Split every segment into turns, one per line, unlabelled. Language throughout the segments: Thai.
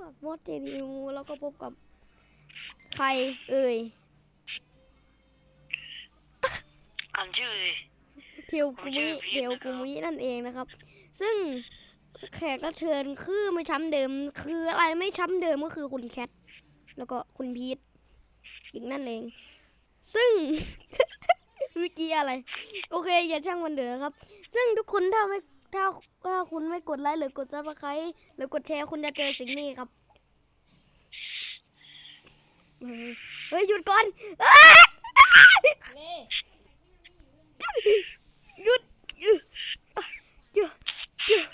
มอสเจดีมูแล้วก็พบกับใครเอ่ย
อ่านชื่อดิ
เทียวกุมิเทียวกุมินั่นเองนะครับ ซึ่งแขกรับเชิญคือไม่ช้ำเดิม คืออะไรไม่ช้ำเดิมก็คือคุณแคท แล้วก็คุณพีทอีกนั่นเอง ซึ่ง เมื่อกี้อะไร โอเค อย่าช่างมันเถอะครับ ซึ่งทุกคนถ้าไม่ ถ้าถ้าคุณไม่กดไลค์หรือกดซับสไครต์หรือกดแชร์คุณจะเจอสิ่งนี้ครับ เฮ้ยเฮ้ยหยุดก่อนอ้า
นี่
หยุดหยุดหยุดหยุด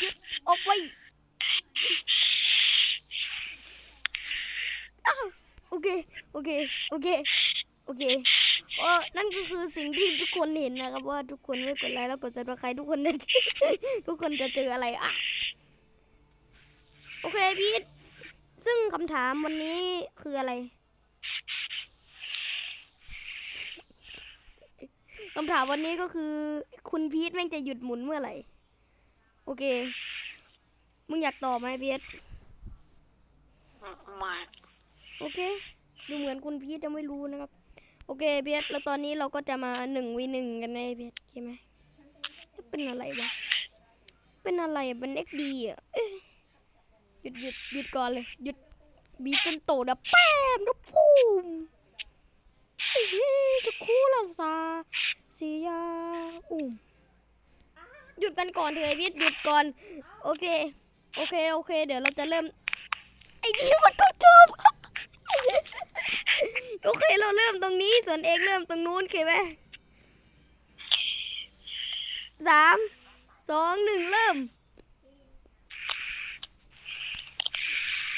หยุดออกไปอ้าวโอเค โอเค โอเค โอเค เออนั่นก็คือสิ่งที่ทุกคนเห็นนะครับ ว่าทุกคนไม่กดไลค์แล้วกดซับสไครต์ทุกคนจะทุกคนจะเจออะไรอะโอเคพีทซึ่งคำถามวันนี้คืออะไรคำถามวันนี้ก็คือ คุณพีทแม่งจะหยุดหมุนเมื่อไหร่ โอเค มึงอยากตอบไหมพีท
มา
โอเค ดูเหมือนคุณพีทจะไม่รู้นะครับ โอเคเพีทแล้วตอนนี้เราก็จะมาหนึ่งวีหนึ่งกันในพีทใช่ไหมเอ๊ะเป็นอะไรวะ เป็นอะไรเป็นเอ็กดีอะหยุดหยุดหยุดก่อนเลย หยุดบีเซนโตนะแป้มนะฟูมเอ้ยจะคู่ละซาเสียอุ้มหยุดกันก่อนเถอะพีทหยุดก่อน โอเค โอเค โอเค เดี๋ยวเราจะเริ่ม ไอ้นี่มันก็จบโอเค เราเริ่มตรงนี้ ส่วนเอกเริ่มตรงนู้นโอเคไหมสามสองหนึ่งเริ่ม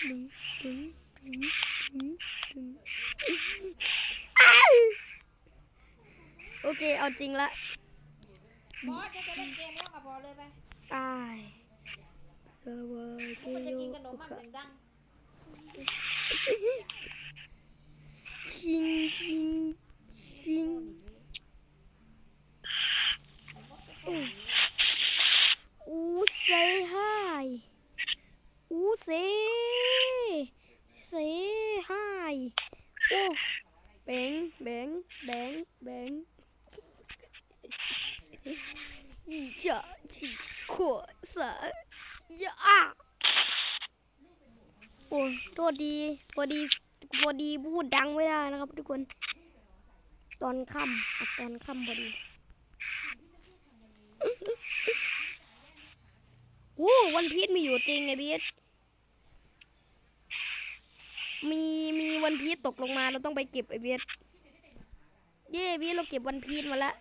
ดึงดึงดึงดึงดึงอ้าวโอเค เอาจริงละ
บอสจะจะเล่นเกมแล้วกับพอเลยไป
ตายสบายเก
มันจะ
โย
กินขนม
อุ
มัน
คะ
เสียงดัง
ชิงชิงชิงอู้อูเซฮายอูเซเซฮายโอ้เบงเบงเบงเบง一下起扩散呀啊！โอ้ยโทษดีพอดี พอดีพูดดังไม่ได้นะครับ ทุกคน ตอนค่ำอัดตอนค่ำพอดีโอ้วันพีชมีอยู่จริงไงพีชมีมีวันพีชตกลงมาเราต้องไปเก็บไอ้พีชเย้พีชเราเก็บวันพีชมาแล้ว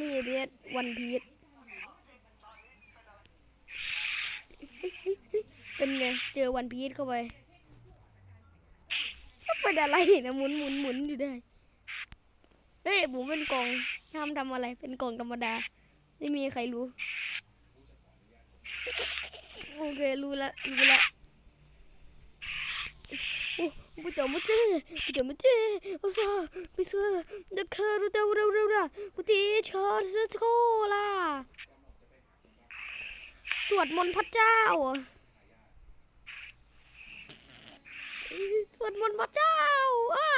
นี่พีชวันพีช เป็นไง เจอวันพีชเข้าไปก็เป็นอะไรนะหมุนหมุนหมุนอยู่ได้ เฮ้ยผมเป็นกล่องทำทำอะไร เป็นกล่องธรรมดา ไม่มีใครรู้ โอเค รู้ละรู้ละโอ้ไม่ต้องมาเจอไม่ต้อมาเจอโอ้ซาไม่เชื่อเด็กเคอรู้เดาเร็วเร็วละปฏิชอสโชล่ะสวดมนต์พระเจ้า สวดมนต์พระเจ้าอะ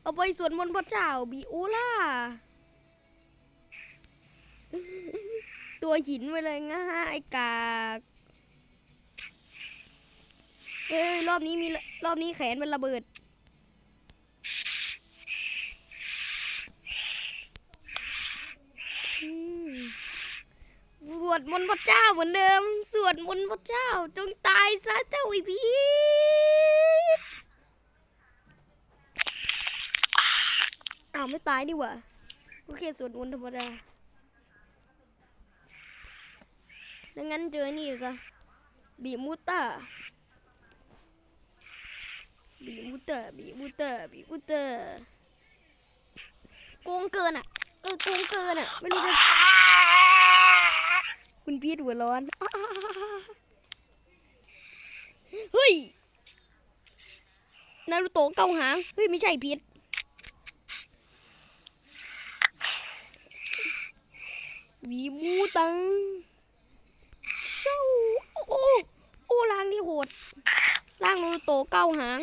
เอาไปสวดมนต์พระเจ้าบีโอล่า ตัวหินไปเลยง่ายไอกากเอ้ยรอบนี้มีรอบนี้แขนมันระเบิด อืม ส วดมนต์พระเจ้าเหมือนเดิม สวดมนต์พระเจ้า จงตายซะเจ้าไอพีอ้าวไม่ตายดีกว่าโอเคสวดมนต์ธรรมดาดังนั้นเจอนี่ซะบีมูเตอร์บีมูเตอร์บีมูเตอร์บีมูเตอร์โกงเกินอะเออโกงเกินอะไม่รู้จะ คุณพีทหัวร้อน เฮ้ย นารูโตะเกาหาง เฮ้ย ไม่ใช่พีทวีมูตังเจ้าโอ้โอ้ล่างนี่โหดล่างนารูโตะเก้าหาง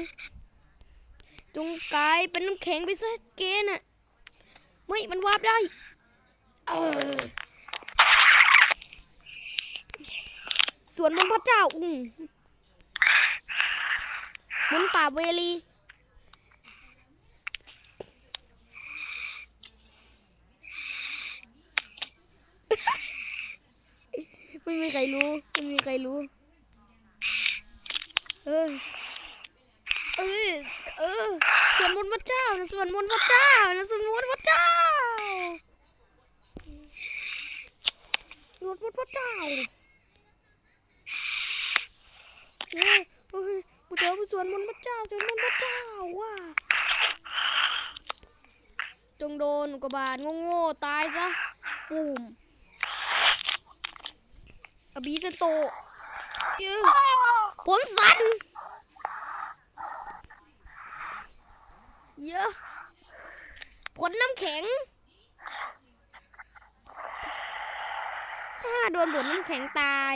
จงกายเป็นน้ำแข็งไปซะเกน่ะ ไม่ มันวาบได้ เออ วนบนพระเจ้าอุ้งมบนป่าเวลีไม่มีใครรู้ ไม่มีใครรู้ เออ เออ เออสวนมนต์พระเจ้านะสวนมนต์พระเจ้านะสวนมนต์พระเจ้าสวนมนต์พระเจ้า เจอยวสวนมนต์พระเจ้าสวนมนต์พระเจ้าว่ะจงโดนกบาทโง่ๆตายซะปุ่มอบีสโตยืผมสันเยอะผลน้ำแข็ง ถ้าโดนผลน้ำแข็งตาย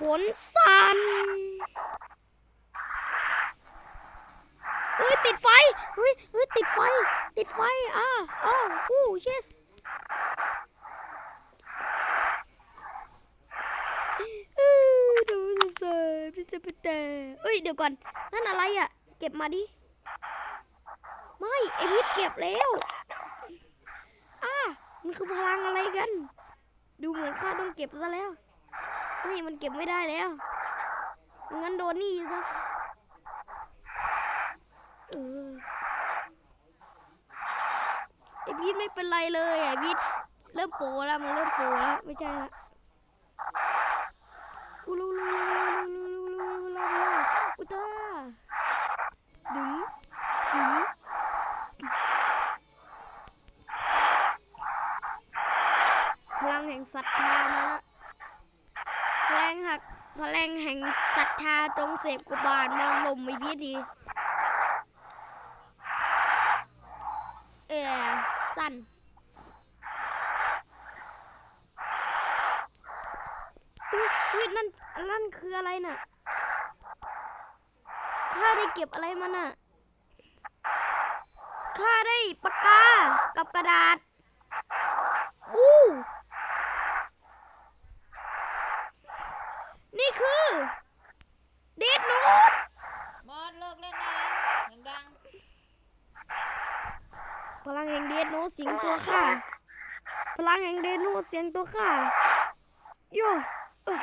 ผลสันเฮ้ยติดไฟเฮ้ยเฮ้ยติดไฟ ติดไฟ อ่าอ่าอู้ yes เอ้ยเดี๋ยวจะเจอพี่จะไปแต่เอ้ย เดี๋ยวก่อน นั่นอะไรอะ เก็บมาดิ ไม่ ไอพิษเก็บแล้ว อ่ามันคือพลังอะไรกัน ดูเหมือนข้าต้องเก็บซะแล้ว ไม่มันเก็บไม่ได้แล้วงั้นโดนนี่ซะเออไอพีทไม่เป็นไรเลยไอพีทเริ่มโปแล้วมันเริ่มโปแล้วไม่ใช่ละอูลูลูลูลูลูลูลูลูลูอุตาดึงดึงพลังแห่งศรัทธามาแล้ว พลังหักพลังแห่งศรัทธาจงเสพกุบาลมาลมไม่พิธีเออสั้นอุ๊ยอุ๊ยนั่นนั่นคืออะไรน่ะข้าได้เก็บอะไรมาน่ะข้าได้ปากกากับกระดาษอู้ นี่คือเดดโนต
บอสเลิกเล่นได้แล้วเสียงดัง
พลังแห่งเดดโนตสิงตัวข้าพลังแห่งเดดโนตเสียงตัวข้าโย่เอ้อ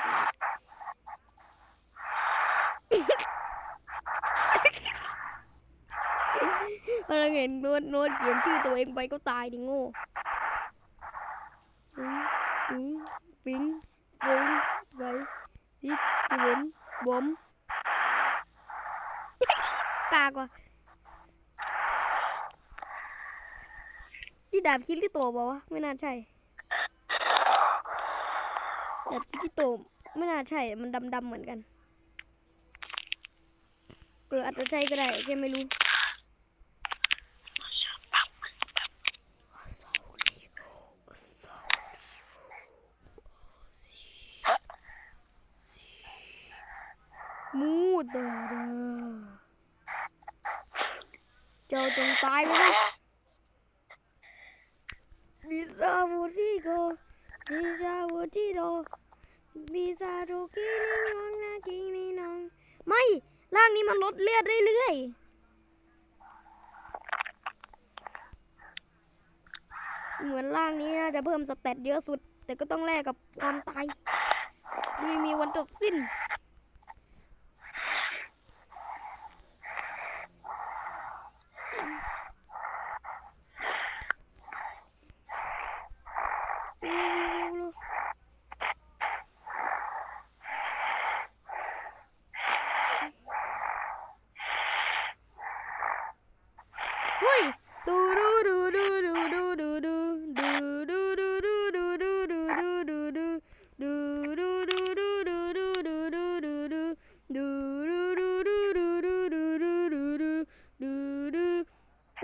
พลังแห่งโน้ตโน้ตเขียนชื่อตัวเองไปก็ตายดิโง่อืมอืมปิงฟงไว้ ซิตติเวนบอมกากว่ะนี่ดาบคิดที่โตบอกว่าวะไม่น่าใช่ ดาบคิดที่โตไม่น่าใช่ มันดำๆเหมือนกัน เอออาจจะใช่ก็ได้แค่ไม่รู้ มูดาดาเจ้าจงตายไปซะบิซาบูติโกบิซาบูติโดบิซาโดกินิน้องนากินิน้องไม่ร่างนี้มันลดเลือดเรื่อยๆเหมือนร่างนี้น่าจะเพิ่มสเตตเยอะสุด แต่ก็ต้องแลกกับความตายไม่มีวันจบสิ้น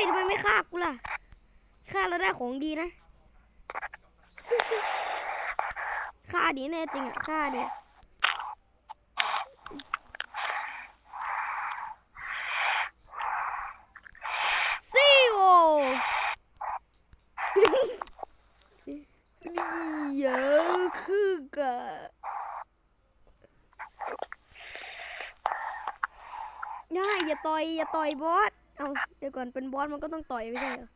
ยนะเว้ยทำไมไม่ฆ่ากูล่ะฆ่าแล้วได้ของดีนะฆ่าดีแน่จริงอะฆ่าดิซีโอนี่เยอะคือกะย่าอย่าต่อยอย่าต่อยบอส เอาเดี๋ยวก่อนเป็นบอสมันก็ต้องต่อยไม่ใช่เหรอ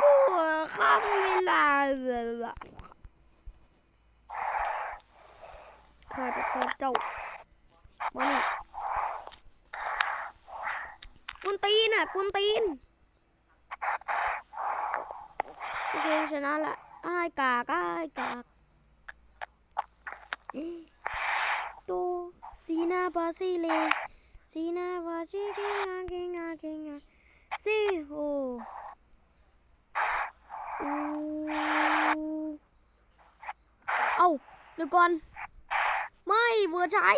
กลัวข้ามเวลาเลยข้าจะฆ่าเจ้ามานี่กุนตีนอะกุนตีนโอเคชนะละอ้ายกากอ้ายกาก ตสีนาบาซิเลสีนาบาซิเกงาเกงาเกงาซีโออูเอาเดี๋ยวก่อน ไม่เวอร์ใช้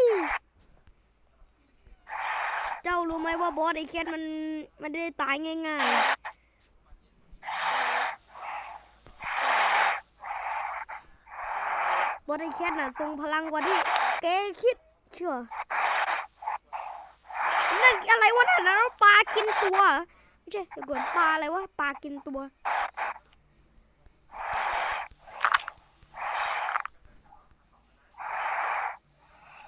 เจ้ารู้ไหมว่าบอสไอแคทมันมันไม่ได้ตายง่าย ๆ บอสไอแคทน่ะทรงพลังกว่าที่แกคิดเชื่อนั่นอะไรวะนั่นนะปลากินตัวไม่ใช่เดี๋ยวก่อนปลาอะไรวะปลากินตัว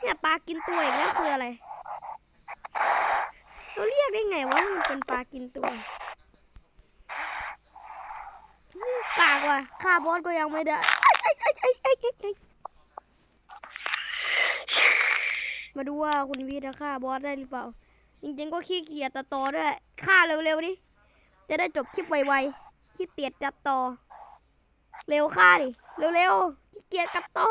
เนี่ยปลากินตัวอีกแล้วคืออะไรเราเรียกได้ไงว่ามันเป็นปลากินตัวนี่กากว่ะฆ่าบอสก็ยังไม่ได้ไอ้ไอ้ไอ้ไอ้ไอ้ไอ้ มาดูว่าคุณวีจะฆ่าบอสได้หรือเปล่า จริงๆก็ขี้เกียจตัดต่อด้วยฆ่าเร็วๆดิจะได้จบคลิปไวๆขี้เกียจจัดต่อ เร็วฆ่าดิเร็วๆขี้เกียจกัดต่อ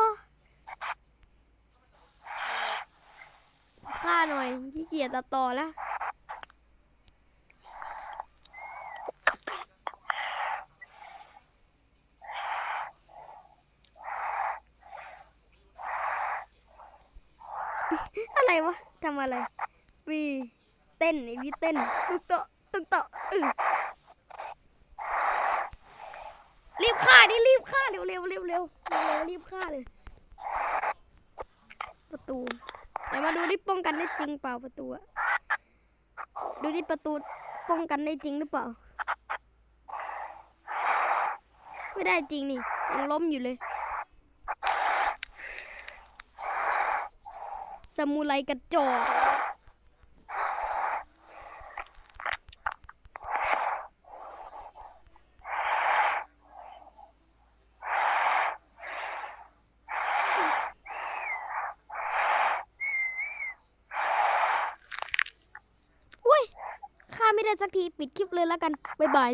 ฆ่าหน่อยขี้เกียจตัดต่อแล้ว อะไรวะทำอะไรวีเต้นไอพี่เต้นตึกโตตึกโตอือรีบฆ่าดิรีบฆ่าเร็วเร็วเร็วเร็วเร็วเร็วรีบฆ่าเลย ประตูไหนมาดูดิป้องกันได้จริงเปล่าประตูอะดูดิประตูป้องกันได้จริงหรือเปล่า ไม่ได้จริงนี่ยังล้มอยู่เลย สมุไรกระจอกไม่ได้สักที ปิดคลิปเลยแล้วกัน บ๊ายบาย